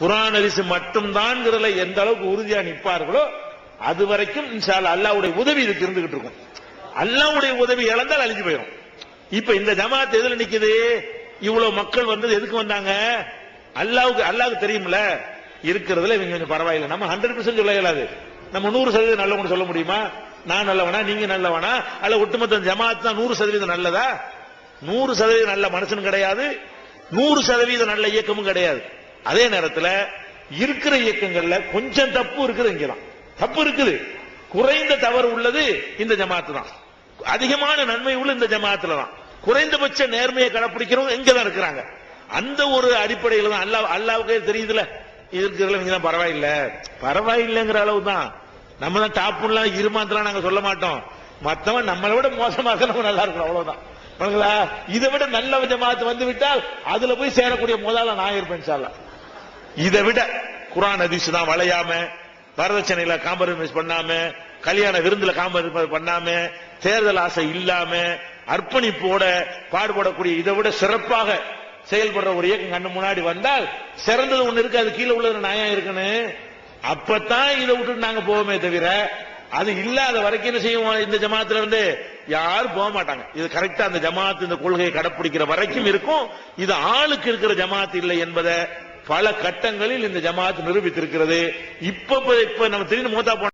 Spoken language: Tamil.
குரான் அரிசி மட்டும்தான்ங்கிறதுல எந்த அளவுக்கு உறுதியா நிற்பார்களோ அது வரைக்கும் இன்ஷா அல்லாஹ்வுடைய உதவி இதுக்கு இருந்துகிட்டு இருக்கும். அல்லாஹ்வுடைய உதவி இழந்தால் அழிஞ்சு போயிடும் இப்ப இந்த ஜமாத் எதுல நிக்குது? இவ்வளவு மக்கள் வந்தது எதுக்கு வந்தாங்க? அல்லாவுக்கு அல்லாவுக்கு தெரியும்ல? இருக்கிறதுல இவங்க கொஞ்சம் பரவாயில்லை. நம்ம ஹண்ட்ரட் பர்சன்ட் சொல்ல இயலாது. நம்ம நூறு சதவீதம் நல்லவனு சொல்ல முடியுமா? நான் நல்லவனா? நீங்க நல்லவனா? அல்ல ஒட்டுமொத்த ஜமாத் தான் நூறு சதவீதம் நல்லதா? நூறு சதவீதம் நல்ல மனுஷனும் கிடையாது. நூறு சதவீதம் நல்ல இயக்கமும் கிடையாது. அதே நேரத்துல இருக்கிற இயக்கங்கள்ல கொஞ்சம் தப்பு இருக்குது இங்கதான். தப்பு இருக்குது. குறைந்த தவறு உள்ளது இந்த ஜமாத்து தான் அதிகமான நன்மை உள்ள இந்த ஜமாத்துல தான் குறைந்தபட்ச நேர்மையை கடைபிடிக்கிறவங்க எங்கதான் இருக்கிறாங்க. அந்த ஒரு அடிப்படையில் தான் அல்லாஹ் அல்லாவுக்கே தெரியுதுல. இருக்கிறதுல இங்கதான் பரவாயில்ல. பரவாயில்லைங்கிற அளவு தான் நம்ம தான் டாப்லாம் இருமாத்தலாம் நாங்க சொல்ல மாட்டோம். மத்தவன் நம்மளை விட மோசமா நம்ம நல்லா இருக்கிறோம் அவ்வளவுதான். இதை விட நல்ல ஜமாத்து வந்து விட்டால் அதுல போய் சேரக்கூடிய முதல்ல நான் இருப்பேன் இன்ஷா இதை விட குரான் அதிசு தான் வளையாம வரதட்சணையில காம்பரமைஸ் பண்ணாம கல்யாண விருந்துல காம்பரமைஸ் பண்ணாம தேர்தல் ஆசை இல்லாம அர்ப்பணிப்போட பாடுபடக்கூடிய இதை விட சிறப்பாக செயல்படுற ஒரு இயக்கம் கண்ணு முன்னாடி வந்தால் சிறந்தது ஒண்ணு இருக்கு அது கீழே உள்ளது நியாயம் இருக்குன்னு. அப்பதான் இதை விட்டுட்டு நாங்க போவோமே தவிர அது இல்லாத வரைக்கும் என்ன செய்வோம்? இந்த ஜமாத்துல இருந்து யாரும் போக மாட்டாங்க. இது கரெக்டா அந்த ஜமாத் இந்த கொள்கையை கடைப்பிடிக்கிற வரைக்கும் இருக்கும். இது ஆளுக்கு இருக்கிற ஜமாத் இல்லை என்பதை பல கட்டங்களில் இந்த ஜமாத் நிரூபித்திருக்கிறது. இப்ப இப்ப நம்ம திடீர்னு மூத்தா போன